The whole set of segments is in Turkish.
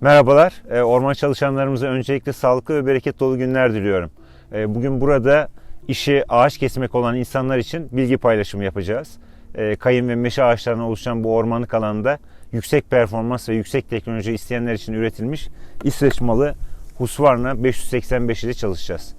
Merhabalar, e, orman çalışanlarımıza öncelikle sağlıklı ve bereket dolu günler diliyorum. E, Bugün burada işi ağaç kesmek olan insanlar için bilgi paylaşımı yapacağız. E, Kayın ve meşe ağaçlarına oluşan bu ormanlık alanda yüksek performans ve yüksek teknoloji isteyenler için üretilmiş İsveç malı Husqvarna 585 ile çalışacağız.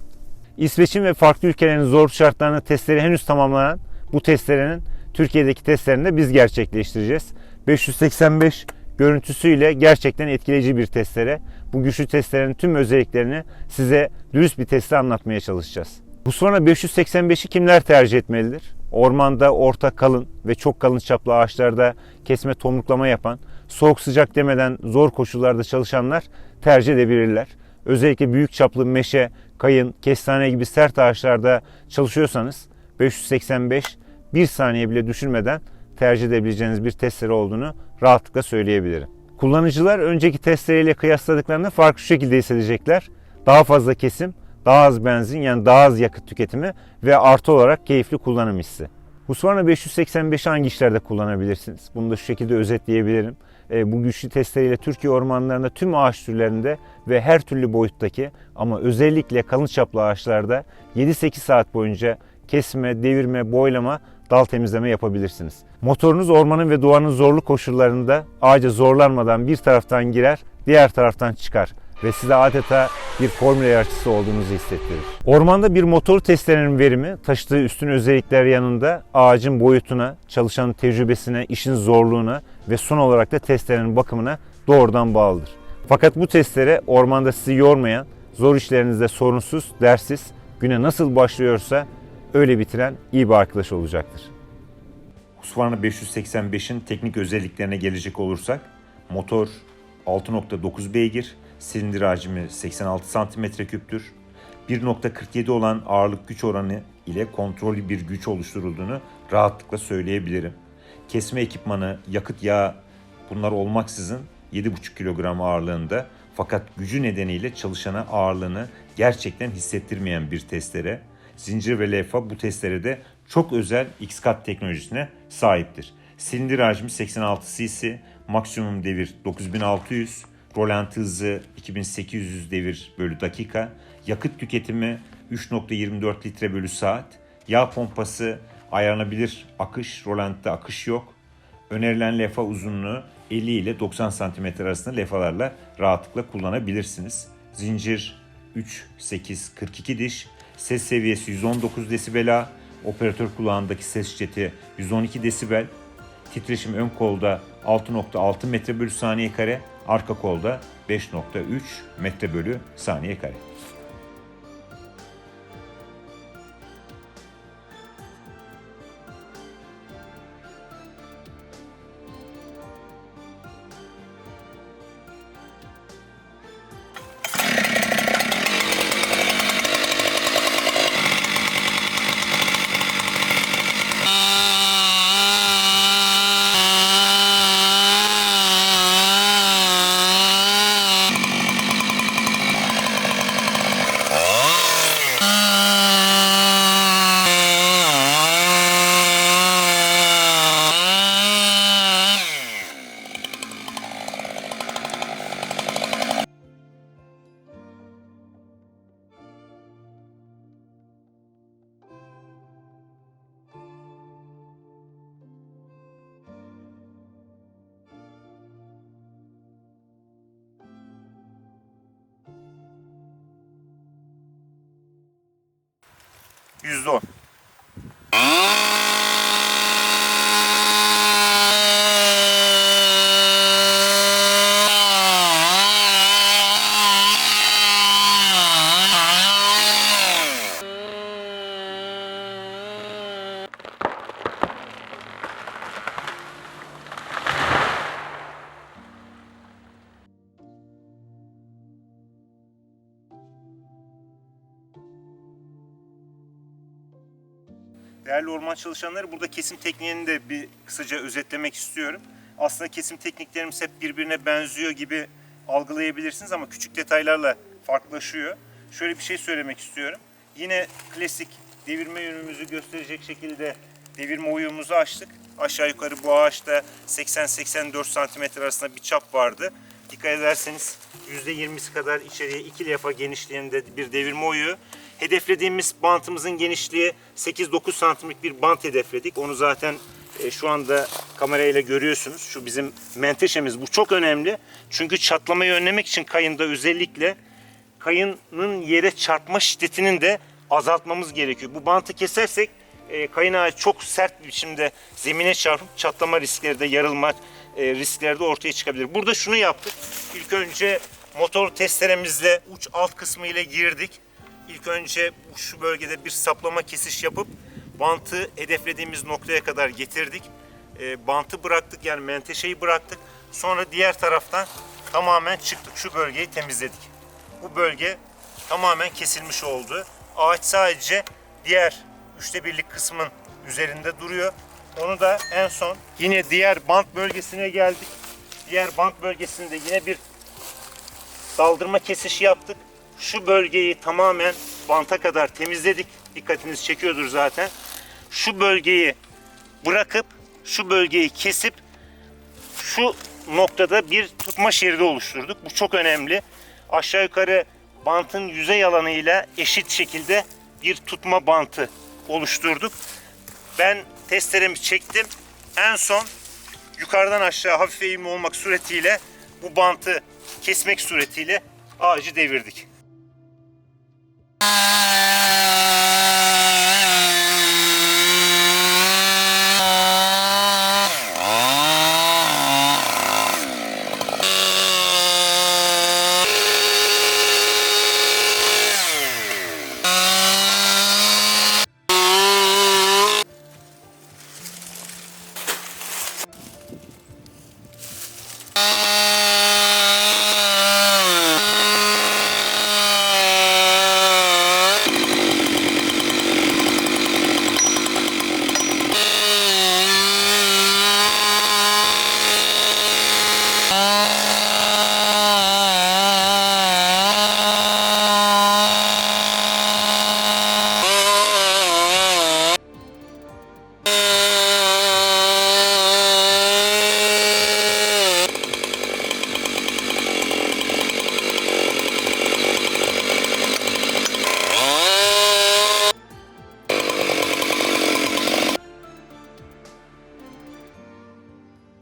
İsveç'in ve farklı ülkelerin zor şartlarını testleri henüz tamamlanan bu testlerin Türkiye'deki testlerini de biz gerçekleştireceğiz. 585 görüntüsüyle gerçekten etkileyici bir testere. Bu güçlü testlerin tüm özelliklerini size dürüst bir testte anlatmaya çalışacağız. Bu sonra 585'i kimler tercih etmelidir? Ormanda orta kalın ve çok kalın çaplı ağaçlarda kesme tomruklama yapan, soğuk sıcak demeden zor koşullarda çalışanlar tercih edebilirler. Özellikle büyük çaplı meşe, kayın, kestane gibi sert ağaçlarda çalışıyorsanız 585 bir saniye bile düşürmeden tercih edebileceğiniz bir testere olduğunu rahatlıkla söyleyebilirim. Kullanıcılar önceki testereyle kıyasladıklarında farklı şekilde hissedecekler. Daha fazla kesim, daha az benzin yani daha az yakıt tüketimi ve artı olarak keyifli kullanım hissi. Husqvarna 585'i hangi işlerde kullanabilirsiniz? Bunu da şu şekilde özetleyebilirim. E, bu güçlü testereyle Türkiye ormanlarında tüm ağaç türlerinde ve her türlü boyuttaki ama özellikle kalın çaplı ağaçlarda 7-8 saat boyunca kesme, devirme, boylama, dal temizleme yapabilirsiniz. Motorunuz ormanın ve doğanın zorlu koşullarında ağaca zorlanmadan bir taraftan girer, diğer taraftan çıkar ve size adeta bir formüle yarışçısı olduğunuzu hissettirir. Ormanda bir motor testerenin verimi taşıdığı üstün özellikler yanında ağacın boyutuna, çalışanın tecrübesine, işin zorluğuna ve son olarak da testerenin bakımına doğrudan bağlıdır. Fakat bu testere ormanda sizi yormayan, zor işlerinizde sorunsuz, dersiz, güne nasıl başlıyorsa öyle bitiren iyi bir arkadaş olacaktır. Husqvarna 585'in teknik özelliklerine gelecek olursak motor 6.9 beygir, silindir hacmi 86 cm3'tür. 1.47 olan ağırlık güç oranı ile kontrollü bir güç oluşturulduğunu rahatlıkla söyleyebilirim. Kesme ekipmanı, yakıt yağı bunlar olmaksızın 7,5 kilogram ağırlığında fakat gücü nedeniyle çalışana ağırlığını gerçekten hissettirmeyen bir testere. Zincir ve levha bu testerede çok özel X-Cut teknolojisine sahiptir. Silindir hacmi 86 cc, maksimum devir 9600, rolanti hızı 2800 devir bölü dakika, yakıt tüketimi 3.24 litre bölü saat, yağ pompası ayarlanabilir akış, rolantide akış yok. Önerilen lefa uzunluğu 50 ile 90 cm arasında lefalarla rahatlıkla kullanabilirsiniz. Zincir 3, 8, 42 diş, ses seviyesi 119 desibela, operatör kulağındaki ses jeti 112 desibel, titreşim ön kolda 6.6 metre bölü saniye kare, arka kolda 5.3 metre bölü saniye kare. %10. Değerli orman çalışanları burada kesim tekniğini de bir kısaca özetlemek istiyorum. Aslında kesim tekniklerimiz hep birbirine benziyor gibi algılayabilirsiniz ama küçük detaylarla farklılaşıyor. Şöyle bir şey söylemek istiyorum. Yine klasik devirme yönümüzü gösterecek şekilde devirme oyumuzu açtık. Aşağı yukarı bu ağaçta 80-84 cm arasında bir çap vardı. dikkat ederseniz %20'si kadar içeriye iki defa genişliğinde bir devirme uyuyor. Hedeflediğimiz bantımızın genişliği 8-9 santimlik bir bant hedefledik. Onu zaten e, şu anda kamerayla görüyorsunuz. Şu bizim menteşemiz. Bu çok önemli. Çünkü çatlamayı önlemek için kayında özellikle kayının yere çarpma şiddetinin de azaltmamız gerekiyor. Bu bantı kesersek e, kayın ağacı çok sert bir biçimde zemine çarpıp çatlama riskleri de yarılma e, riskleri de ortaya çıkabilir. Burada şunu yaptık. İlk önce motor testeremizle uç alt kısmı ile girdik. İlk önce şu bölgede bir saplama kesiş yapıp bantı hedeflediğimiz noktaya kadar getirdik. E, bantı bıraktık yani menteşeyi bıraktık. Sonra diğer taraftan tamamen çıktık. Şu bölgeyi temizledik. Bu bölge tamamen kesilmiş oldu. Ağaç sadece diğer üçte birlik kısmın üzerinde duruyor. Onu da en son yine diğer bant bölgesine geldik. Diğer bant bölgesinde yine bir daldırma kesişi yaptık. Şu bölgeyi tamamen banta kadar temizledik. Dikkatiniz çekiyordur zaten. Şu bölgeyi bırakıp şu bölgeyi kesip şu noktada bir tutma şeridi oluşturduk. Bu çok önemli. Aşağı yukarı bantın yüzey alanıyla eşit şekilde bir tutma bantı oluşturduk. Ben testeremi çektim. En son yukarıdan aşağı hafif eğimli olmak suretiyle bu bantı kesmek suretiyle ağacı devirdik.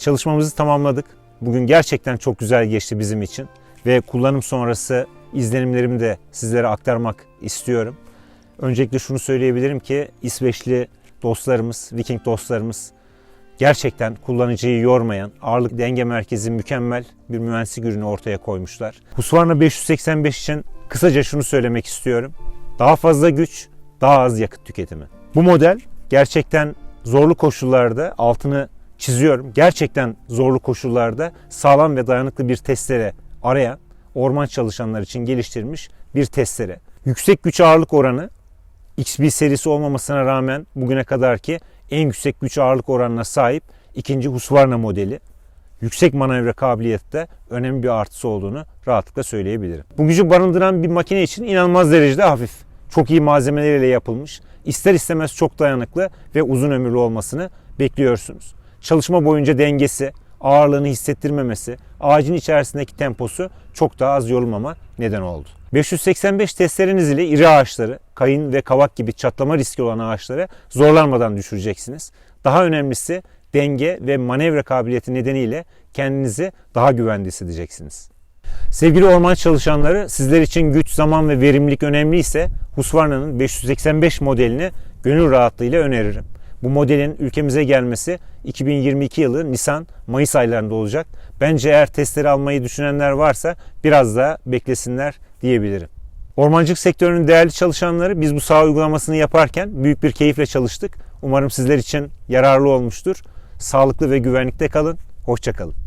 Çalışmamızı tamamladık. Bugün gerçekten çok güzel geçti bizim için ve kullanım sonrası izlenimlerimi de sizlere aktarmak istiyorum. Öncelikle şunu söyleyebilirim ki İsveçli dostlarımız, Viking dostlarımız gerçekten kullanıcıyı yormayan, ağırlık denge merkezi mükemmel bir mühendislik ürünü ortaya koymuşlar. Husqvarna 585 için kısaca şunu söylemek istiyorum. Daha fazla güç, daha az yakıt tüketimi. Bu model gerçekten zorlu koşullarda altını çiziyorum. Gerçekten zorlu koşullarda sağlam ve dayanıklı bir testere arayan orman çalışanlar için geliştirilmiş bir testere. Yüksek güç ağırlık oranı XB serisi olmamasına rağmen bugüne kadarki en yüksek güç ağırlık oranına sahip ikinci Husqvarna modeli. Yüksek manevra kabiliyette önemli bir artısı olduğunu rahatlıkla söyleyebilirim. Bu gücü barındıran bir makine için inanılmaz derecede hafif. Çok iyi malzemeleriyle yapılmış. İster istemez çok dayanıklı ve uzun ömürlü olmasını bekliyorsunuz. Çalışma boyunca dengesi, ağırlığını hissettirmemesi, ağacın içerisindeki temposu çok daha az yorulmama neden oldu. 585 testleriniz ile iri ağaçları, kayın ve kavak gibi çatlama riski olan ağaçları zorlanmadan düşüreceksiniz. Daha önemlisi denge ve manevra kabiliyeti nedeniyle kendinizi daha güvende hissedeceksiniz. Sevgili orman çalışanları sizler için güç, zaman ve verimlilik önemliyse Husqvarna'nın 585 modelini gönül rahatlığıyla öneririm. Bu modelin ülkemize gelmesi 2022 yılı Nisan-Mayıs aylarında olacak. Bence eğer testleri almayı düşünenler varsa biraz daha beklesinler diyebilirim. Ormancılık sektörünün değerli çalışanları biz bu saha uygulamasını yaparken büyük bir keyifle çalıştık. Umarım sizler için yararlı olmuştur. Sağlıklı ve güvenlikte kalın. Hoşçakalın.